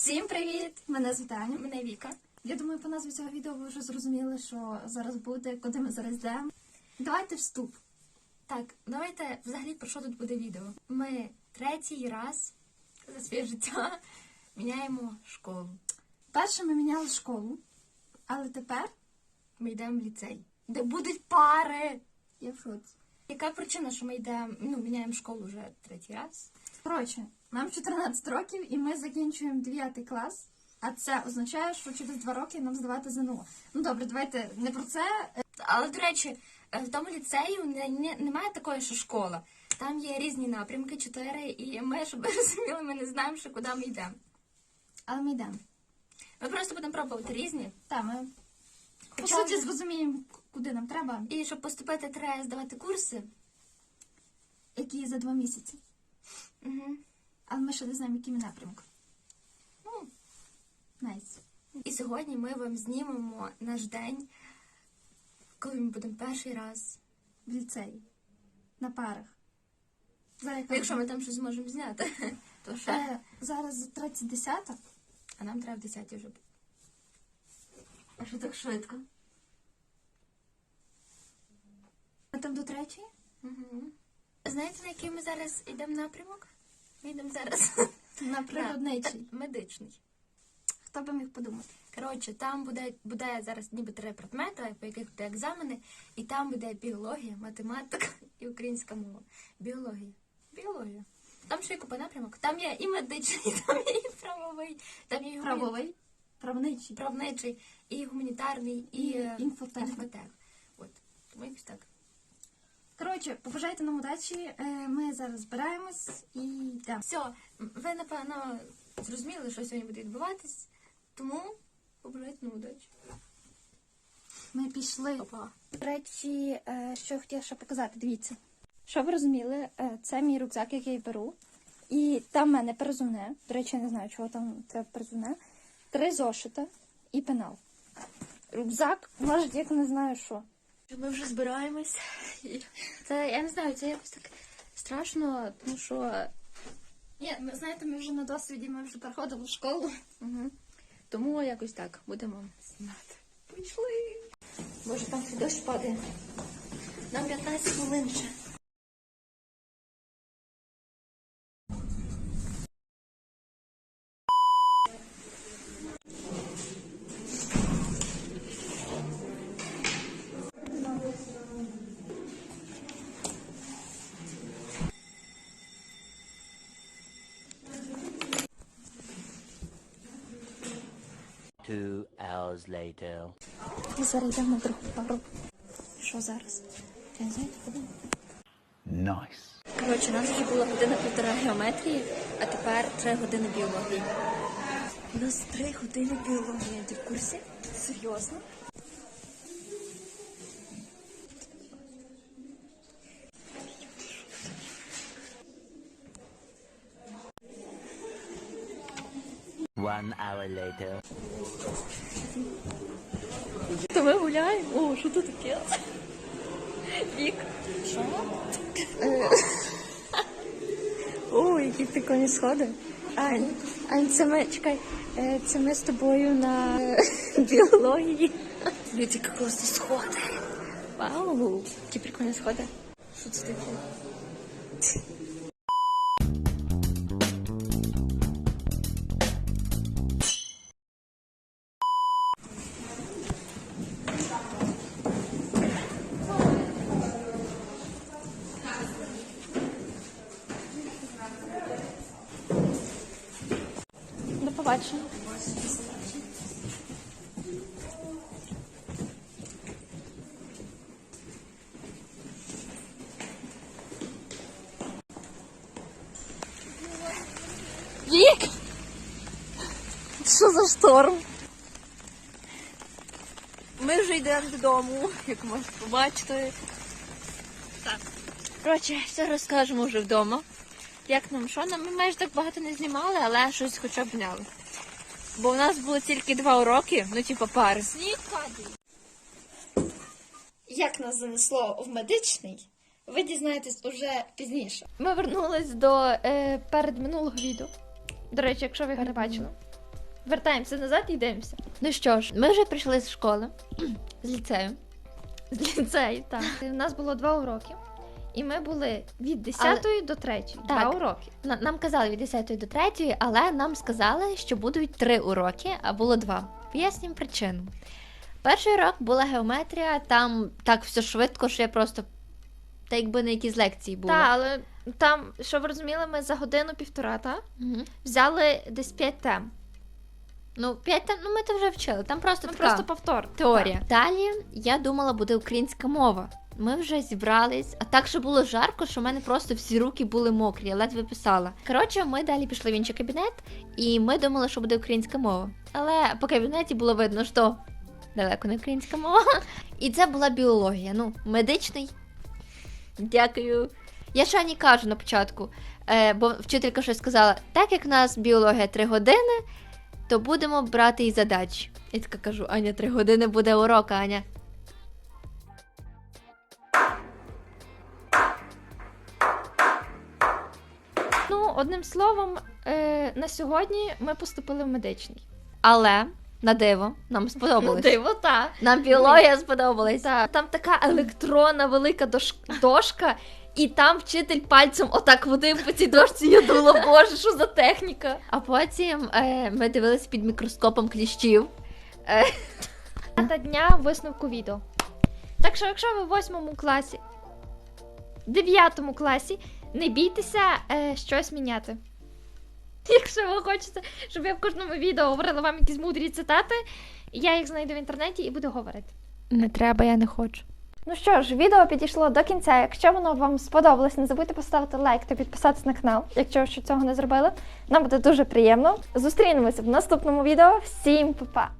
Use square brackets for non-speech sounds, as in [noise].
Всім привіт! Мене звати Аня. Мене Віка. Я думаю, по назві цього відео ви вже зрозуміли, що зараз буде, куди ми зараз йдемо. Давайте вступ. Так, давайте взагалі про що тут буде відео. Ми третій раз за своє життя міняємо школу. Перше ми міняли школу, але тепер Ми йдемо в ліцей, де будуть пари. я в шоці. Яка причина, що ми йдемо, ну, міняємо школу вже третій раз? Коротше, нам 14 років і ми закінчуємо 9 клас, а це означає, що через 2 роки нам здавати ЗНО. Ну добре, давайте не про це. Але, до речі, в тому ліцею не, не- немає такої, що школа. Там є різні напрямки, чотири, і ми, щоб ви розуміли, ми не знаємо, що куди ми йдемо. Але ми йдемо. Ми просто будемо пробувати різні. Та, ми по Хоча суті вже- зрозуміємо, куди нам треба, І щоб поступити, треба здавати курси. які за 2 місяці. Угу. Але ми ще не знаємо, якими напрямку. Ну, Найс. І сьогодні ми вам знімемо наш день, коли ми будемо перший раз. В ліцеї. На парах. Зараз Якщо ми там щось зможемо зняти, [laughs] то ще. Е, зараз 30 А нам треба в 10 вже. бути. А що так швидко? Ми там до третьої? Угу. Знаєте, на який ми зараз йдемо напрямок? Ми йдемо зараз На [laughs] природничий. медичний. Хто би міг подумати? Коротше, там буде, буде зараз ніби три предмети, по яких буде екзамени, і там буде біологія, математика і українська мова. Біологія. Біологія. Там ще є купа напрямок. Там є і медичний, [laughs] там є і правовий, там є і Правовий, правничий. правничий, і гуманітарний, і, І е, інфотех. інфотех. От. Тому якось так. Коротше, побажайте нам удачі. Е, Ми зараз збираємось і йдемо. Все, ви напевно зрозуміли, що сьогодні буде відбуватись, тому побажайте нам удачі. Ми пішли. Опа. До речі, е, що я хотіла ще показати, дивіться. Щоб ви розуміли, е, це мій рюкзак, який я беру. І там в мене перезумне. До речі, я не знаю, чого там треба перезумне. Три зошита і пенал. Рюкзак важить, як не знаю що. Ми вже збираємось. І Це я не знаю, це якось так страшно, тому що Ні, ми знаєте, ми вже на досвіді, ми вже проходили в школу. угу. тому якось так будемо знати. Пішли. Боже, там дощ падає. Нам 15 хвилин ще. Two hours later. І зараз йдемо на другу пару. Що зараз? Я не знаю, куди. Nice. Коротше, нам вже була година півтора геометрії, а тепер три години біології. У нас три години біології. Ти в курсі? Серйозно? One hour later. То ми гуляємо. О, що тут таке? Вік. Що? О, які прикольні сходи. Ань, Ань, це ми, чекай, е, це ми з тобою на е, біології. Дивіться, які класні сходи. Вау, які прикольні сходи. Що це таке? Побачення. Вік! Що за шторм? Ми вже йдемо додому, як можете побачити. Так. Коротше, все розкажемо вже вдома. Як нам що нам? Ми майже так багато не знімали, але щось хоча б зняли. Бо в нас було тільки два уроки, ну типу пари. Сніг падає. Як нас занесло в медичний, ви дізнаєтесь уже пізніше. Ми вернулись до е, передминулого відео. До речі, якщо ви його не бачили. Вертаємося назад і дивимося. Ну що ж, ми вже прийшли з школи, [clears throat] з ліцею. З ліцею, так. У нас було два уроки. І ми були від 10 до 3. Два уроки. На- Нам казали від 10 до 3, але нам сказали, що будуть три уроки, а було два. Пояснюємо причину. Перший урок була геометрія, там так все швидко, що я просто. Та якби на якісь лекції була. Так, але там, що ви розуміли, ми за годину-півтора, так? Мгм. Взяли десь 5 тем. Ну, п'ять там, ну ми то вже вчили. Там просто Ну, така просто повтор. теорія. Далі я думала, буде українська мова. Ми вже зібрались, а так що було жарко, що в мене просто всі руки були мокрі, я ледве писала. Коротше, ми далі пішли в інший кабінет, і ми думали, що буде українська мова. Але по кабінеті було видно, що далеко не українська мова. І це була біологія. Ну, медичний. Дякую. Я ще не кажу на початку, е, бо вчителька щось сказала: так як в нас біологія 3 години, то будемо брати і задачі. Я така кажу, Аня, 3 години буде урок, Аня. Ну, одним словом, е, на сьогодні ми поступили в медичний. Але на диво нам сподобалось. На диво, так. Нам біологія сподобалась. Так, там така електронна велика дош- дошка, і там вчитель пальцем отак водив по цій дошці. Я думала, боже, що за техніка? А потім е, ми дивились під мікроскопом кліщів. Е, Та дня висновку відео. Так що, якщо ви в восьмому класі, дев'ятому класі, не бійтеся е, щось міняти. Якщо ви хочете, щоб я в кожному відео говорила вам якісь мудрі цитати, я їх знайду в інтернеті і буду говорити. не треба, я не хочу. Ну що ж, відео підійшло до кінця. Якщо воно вам сподобалось, не забудьте поставити лайк та підписатися на канал, якщо ви ще цього не зробили. Нам буде дуже приємно. Зустрінемося в наступному відео. Всім па-па!